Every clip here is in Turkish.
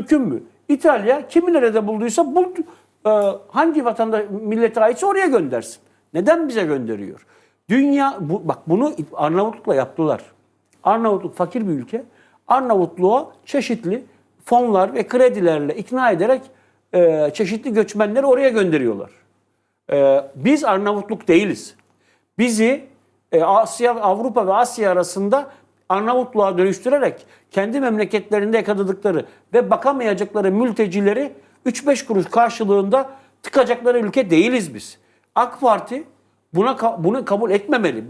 mümkün mü? İtalya kimi nerede bulduysa bul, e, hangi vatanda millete aitse oraya göndersin. Neden bize gönderiyor? Dünya bu, bak bunu Arnavutluk'la yaptılar. Arnavutluk fakir bir ülke. Arnavutluğa çeşitli fonlar ve kredilerle ikna ederek e, çeşitli göçmenleri oraya gönderiyorlar. E, biz Arnavutluk değiliz. Bizi e, Asya, Avrupa ve Asya arasında Arnavutluğa dönüştürerek kendi memleketlerinde yakaladıkları ve bakamayacakları mültecileri 3-5 kuruş karşılığında tıkacakları ülke değiliz biz. AK Parti buna bunu kabul etmemeli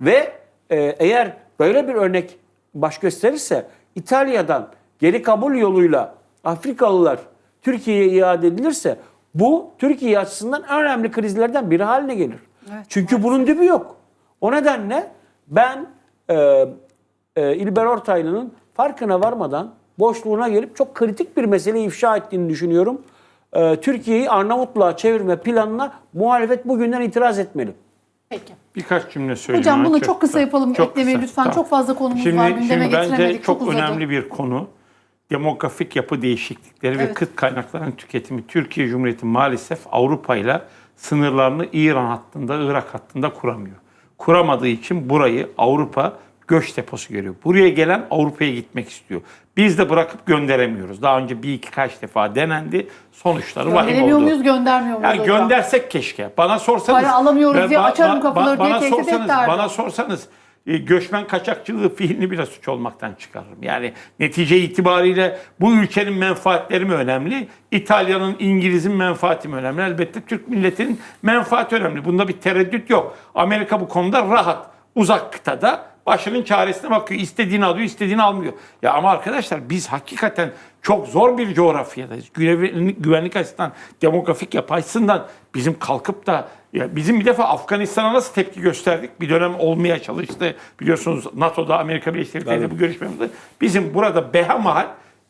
ve e, eğer böyle bir örnek baş gösterirse İtalya'dan geri kabul yoluyla Afrikalılar Türkiye'ye iade edilirse bu Türkiye açısından en önemli krizlerden biri haline gelir. Evet, Çünkü bunun dibi yok. O nedenle ben e, e, İlber Ortaylı'nın farkına varmadan boşluğuna gelip çok kritik bir meseleyi ifşa ettiğini düşünüyorum. E, Türkiye'yi Arnavutluğa çevirme planına muhalefet bugünden itiraz etmeli. Peki. Birkaç cümle söyleyeyim. Hocam bunu çok çok kısa yapalım. Eklemeyi lütfen. Çok fazla konumuz şimdi, var. Gündeme şimdi bence çok, Çok, uzadı. önemli bir konu. Demografik yapı değişiklikleri ve Evet. kıt kaynakların tüketimi. Türkiye Cumhuriyeti maalesef Avrupa ile sınırlarını İran hattında, Irak hattında kuramıyor. Kuramadığı için burayı Avrupa göç deposu görüyor. Buraya gelen Avrupa'ya gitmek istiyor. Biz de bırakıp gönderemiyoruz. Daha önce bir iki kaç defa denendi. Sonuçları vahim oldu. muyuz, göndermiyor muyuz Yani hocam? göndersek keşke. Bana sorsanız... Para alamıyoruz Ben- diye açarım kapıları diye bana tehdit sorsanız. Bana sorsanız e, göçmen kaçakçılığı fiilini bile suç olmaktan çıkarırım. Yani netice itibariyle bu ülkenin menfaatleri mi önemli? İtalya'nın, İngiliz'in menfaati mi önemli? Elbette Türk milletinin menfaati önemli. Bunda bir tereddüt yok. Amerika bu konuda rahat. Uzak kıtada başının çaresine bakıyor. İstediğini alıyor, istediğini almıyor. Ya ama arkadaşlar biz hakikaten çok zor bir coğrafyadayız. Güvenlik, güvenlik açısından, demografik yapı açısından bizim kalkıp da ya bizim bir defa Afganistan'a nasıl tepki gösterdik? Bir dönem olmaya çalıştı. Biliyorsunuz NATO'da Amerika Birleşik Devletleri'yle bu görüşmemizde. Bizim burada behemahal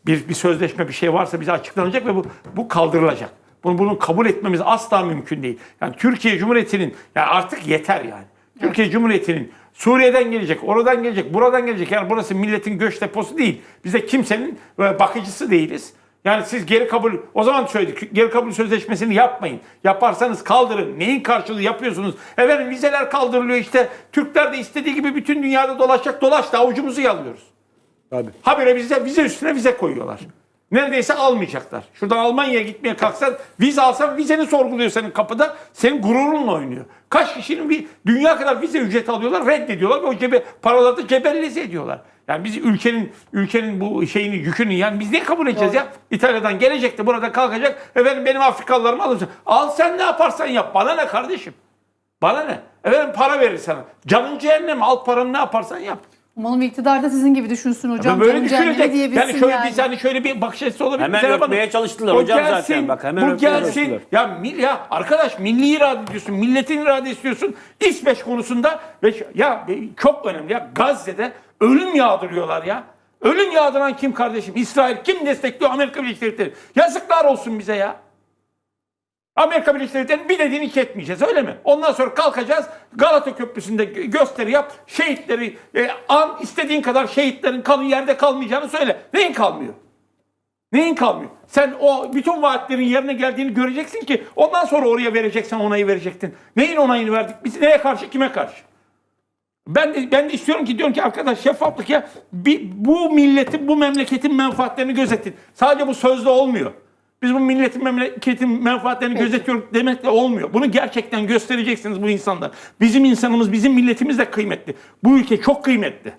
bir, bir sözleşme bir şey varsa bize açıklanacak ve bu, bu kaldırılacak. Bunu, bunu kabul etmemiz asla mümkün değil. Yani Türkiye Cumhuriyeti'nin ya artık yeter yani. Türkiye Cumhuriyeti'nin Suriye'den gelecek, oradan gelecek, buradan gelecek. Yani burası milletin göç deposu değil. Biz de kimsenin e, bakıcısı değiliz. Yani siz geri kabul, o zaman söyledik, geri kabul sözleşmesini yapmayın. Yaparsanız kaldırın. Neyin karşılığı yapıyorsunuz? Efendim vizeler kaldırılıyor işte. Türkler de istediği gibi bütün dünyada dolaşacak. Dolaş da avucumuzu yalıyoruz. Tabii. Habire bize vize üstüne vize koyuyorlar. Neredeyse almayacaklar. Şuradan Almanya'ya gitmeye kalksan vize alsan vizeni sorguluyor senin kapıda. Senin gururunla oynuyor. Kaç kişinin bir dünya kadar vize ücreti alıyorlar, reddediyorlar ve o cebe paraları da cebellezi ediyorlar. Yani biz ülkenin ülkenin bu şeyini yükünü yani biz ne kabul edeceğiz ya? İtalya'dan gelecek de burada kalkacak. Efendim benim Afrikalılarımı alırsın. Al sen ne yaparsan yap. Bana ne kardeşim? Bana ne? Efendim para verir sana. Canın cehennem. Al paranı ne yaparsan yap. Umarım iktidar da sizin gibi düşünsün hocam. Ama böyle Canım cehenneme düşünecek. diyebilsin Yani şöyle bir hani şöyle bir bakış açısı olabilir. Hemen Serap Hanım. çalıştılar O hocam gelsin, zaten. Bak hemen bu öpmeye gelsin. çalıştılar. Ya, mil, ya arkadaş milli irade diyorsun, milletin irade istiyorsun. İsveç konusunda ve ya e, çok önemli ya Gazze'de ölüm yağdırıyorlar ya. Ölüm yağdıran kim kardeşim? İsrail kim destekliyor? Amerika Birleşik Devletleri. Yazıklar olsun bize ya. Amerika Birleşik Devletleri'nin bir dediğini iki etmeyeceğiz öyle mi? Ondan sonra kalkacağız Galata Köprüsü'nde gö- gösteri yap. Şehitleri e, an istediğin kadar şehitlerin kanı yerde kalmayacağını söyle. Neyin kalmıyor? Neyin kalmıyor? Sen o bütün vaatlerin yerine geldiğini göreceksin ki ondan sonra oraya vereceksen onayı verecektin. Neyin onayını verdik? Biz neye karşı kime karşı? Ben de, ben de istiyorum ki diyorum ki arkadaş şeffaflık ya bir, bu milletin bu memleketin menfaatlerini gözetin. Sadece bu sözde olmuyor. Biz bu milletin memleketin menfaatlerini gözetiyoruz demekle olmuyor. Bunu gerçekten göstereceksiniz bu insanlar. Bizim insanımız, bizim milletimiz de kıymetli. Bu ülke çok kıymetli.